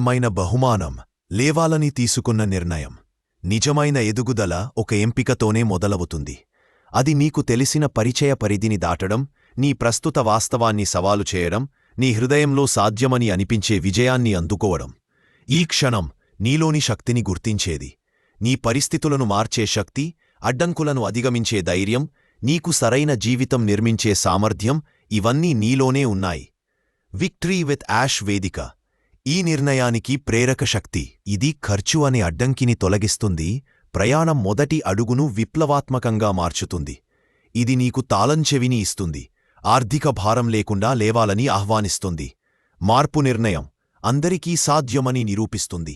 మైన బహుమానం లేవాలని తీసుకున్న నిర్ణయం. నిజమైన ఎదుగుదల ఒక ఎంపికతోనే మొదలవుతుంది. అది నీకు తెలిసిన పరిచయ పరిధిని దాటడం నీ ప్రస్తుత వాస్తవాన్ని సవాలు చేయడం నీ హృదయంలో సాధ్యమని అనిపించే విజయాన్ని అందుకోవడం. ఈ క్షణం నీలోని శక్తిని గుర్తించేది. నీ పరిస్థితులను మార్చే శక్తి అడ్డంకులను అధిగమించే ధైర్యం నీకు సరైన జీవితం నిర్మించే సామర్థ్యం ఇవన్నీ నీలోనే ఉన్నాయి. విక్టరీ విత్ యాష్ వేదిక. ఈ నిర్ణయానికి ప్రేరక శక్తి. ఇది ఖర్చు అనే అడ్డంకిని తొలగిస్తుంది ప్రయాణం మొదటి అడుగును విప్లవాత్మకంగా మార్చుతుంది. ఇది నీకు తాళంచెవిని ఇస్తుంది ఆర్థిక భారం లేకుండా లేవాలని ఆహ్వానిస్తుంది. మార్పు నిర్ణయం అందరికీ సాధ్యమని నిరూపిస్తుంది.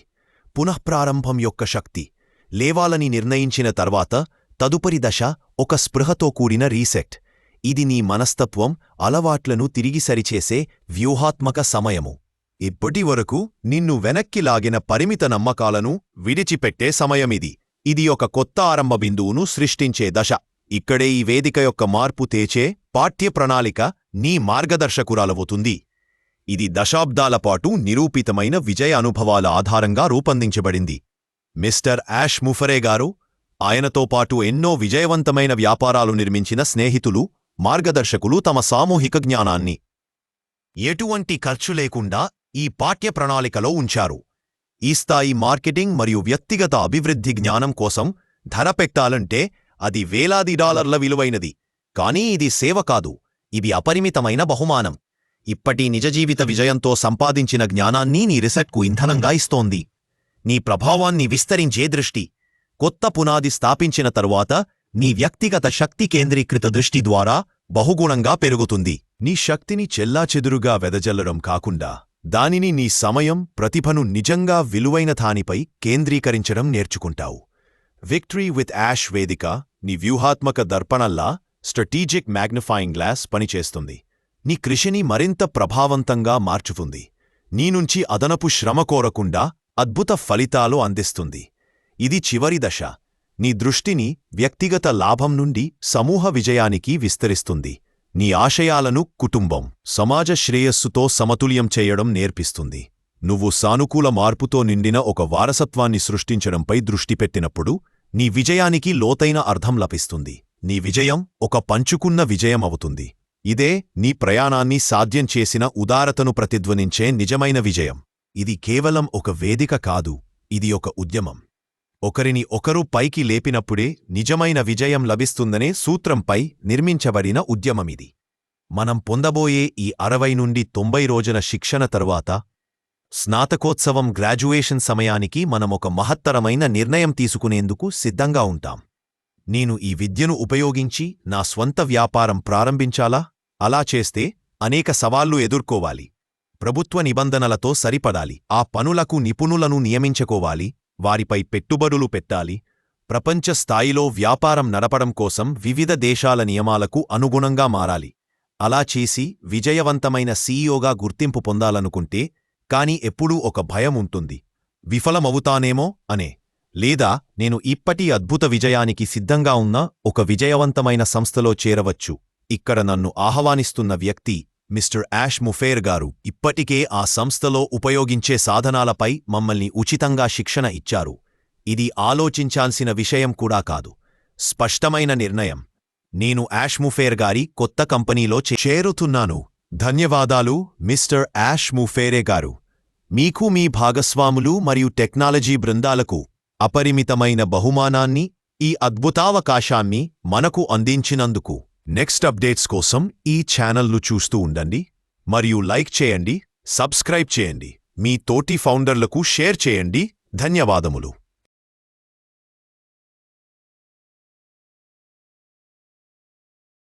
పునఃప్రారంభం యొక్క శక్తి. లేవాలని నిర్ణయించిన తర్వాత తదుపరి దశ ఒక స్పృహతో కూడిన రీసెట్. ఇది నీ మనస్తత్వం అలవాట్లను తిరిగి సరిచేసే వ్యూహాత్మక సమయము. ఇప్పటి వరకు నిన్ను వెనక్కి లాగిన పరిమిత నమ్మకాలను విడిచిపెట్టే సమయమిది. ఇది ఒక కొత్త ఆరంభ బిందువును సృష్టించే దశ. ఇక్కడే ఈ వేదిక యొక్క మార్పు తేచే పాఠ్య ప్రణాళిక నీ మార్గదర్శకురాలవుతుంది. ఇది దశాబ్దాల పాటు నిరూపితమైన విజయ అనుభవాల ఆధారంగా రూపొందించబడింది. మిస్టర్ యాష్ ముఫరే గారు ఆయనతో పాటు ఎన్నో విజయవంతమైన వ్యాపారాలు నిర్మించిన స్నేహితులు మార్గదర్శకులు తమ సామూహిక జ్ఞానాన్ని. ఎటువంటి ఖర్చు లేకుండా ఈ పాఠ్య ప్రణాళికలో ఉంచారు. ఈ స్థాయి మార్కెటింగ్ మరియు వ్యక్తిగత అభివృద్ధి జ్ఞానం కోసం ధర పెట్టాలంటే అది వేలాది డాలర్ల విలువైనది. కానీ ఇది సేవ కాదు. ఇది అపరిమితమైన బహుమానం. ఇప్పటి నిజజీవిత విజయంతో సంపాదించిన జ్ఞానాన్ని నీ రిసెట్కు ఇంధనంగా ఇస్తోంది. నీ ప్రభావాన్ని విస్తరించే దృష్టి. కొత్త పునాది స్థాపించిన తరువాత నీ వ్యక్తిగత శక్తి కేంద్రీకృత దృష్టి ద్వారా బహుగుణంగా పెరుగుతుంది. నీ శక్తిని చెల్లాచెదురుగా వెదజల్లడం కాకుండా దానిని నీ సమయం ప్రతిభను నిజంగా విలువైన దానిపై కేంద్రీకరించడం నేర్చుకుంటావు. విక్టరీ విత్ యాష్ వేదిక నీ వ్యూహాత్మక దర్పణల్లా స్ట్రటీజిక్ మ్యాగ్నిఫైయింగ్ గ్లాస్ పనిచేస్తుంది. నీ కృషిని మరింత ప్రభావంతంగా మార్చుతుంది. నీ నుంచి అదనపు శ్రమ కోరకుండా అద్భుత ఫలితాలు అందిస్తుంది. ఇది చివరి దశ. నీ దృష్టిని వ్యక్తిగత లాభం నుండి సమూహ విజయానికి విస్తరిస్తుంది. నీ ఆశయాలను కుటుంబం సమాజ శ్రేయస్సుతో సమతుల్యం చేయడం నేర్పిస్తుంది. నువ్వు సానుకూల మార్పుతో నిండిన ఒక వారసత్వాన్ని సృష్టించడంపై దృష్టి పెట్టినప్పుడు నీ విజయానికి లోతైన అర్థం లభిస్తుంది. నీ విజయం ఒక పంచుకున్న విజయం అవుతుంది ఇదే నీ ప్రయాణాన్ని సాధ్యం చేసిన ఉదారతను ప్రతిధ్వనించే నిజమైన విజయం. ఇది కేవలం ఒక వేదిక కాదు ఇది ఒక ఉద్యమం. ఒకరిని ఒకరు పైకి లేపినప్పుడే నిజమైన విజయం లభిస్తుందనే సూత్రంపై నిర్మించబడిన ఉద్యమమిది. మనం పొందబోయే ఈ అరవై నుండి తొంభై రోజుల శిక్షణ తరువాత స్నాతకోత్సవం గ్రాడ్యుయేషన్ సమయానికి మనమొక మహత్తరమైన నిర్ణయం తీసుకునేందుకు సిద్ధంగా ఉంటాం. నేను ఈ విద్యను ఉపయోగించి నా స్వంత వ్యాపారం ప్రారంభించాలా? అలా చేస్తే అనేక సవాళ్ళు ఎదుర్కోవాలి. ప్రభుత్వ నిబంధనలతో సరిపడాలి. ఆ పనులకు నిపుణులను నియమించుకోవాలి. వారిపై పెట్టుబడులు పెట్టాలి. ప్రపంచ స్థాయిలో వ్యాపారం నడపడం కోసం వివిధ దేశాల నియమాలకు అనుగుణంగా మారాలి. అలా చేసి విజయవంతమైన సీఈఓగా గుర్తింపు పొందాలనుకుంటే కాని ఎప్పుడూ ఒక భయం ఉంటుంది. విఫలమవుతానేమో అనే. లేదా నేను ఇప్పటి అద్భుత విజయానికి సిద్ధంగా ఉన్న ఒక విజయవంతమైన సంస్థలో చేరవచ్చు. ఇక్కడ నన్ను ఆహ్వానిస్తున్న వ్యక్తి మిస్టర్ యాష్ ముఫేర్ గారు ఇప్పటికే ఆ సంస్థలో ఉపయోగించే సాధనాలపై మమ్మల్ని ఉచితంగా శిక్షణ ఇచ్చారు. ఇది ఆలోచించాల్సిన విషయం కూడా కాదు. స్పష్టమైన నిర్ణయం. నేను యాష్ ముఫేర్ గారి కొత్త కంపెనీలో చేరుతున్నాను. ధన్యవాదాలు మిస్టర్ యాష్ ముఫేరే గారు. మీకు మీ భాగస్వాములు మరియు టెక్నాలజీ బృందాలకు అపరిమితమైన బహుమానాన్ని ఈ అద్భుతావకాశాన్ని మనకు అందించినందుకు. నెక్స్ట్ అప్డేట్స్ కోసం ఈ ఛానల్ను చూస్తూ ఉండండి మరియు లైక్ చేయండి సబ్స్క్రైబ్ చేయండి. మీ తోటి ఫౌండర్లకు షేర్ చేయండి. ధన్యవాదములు.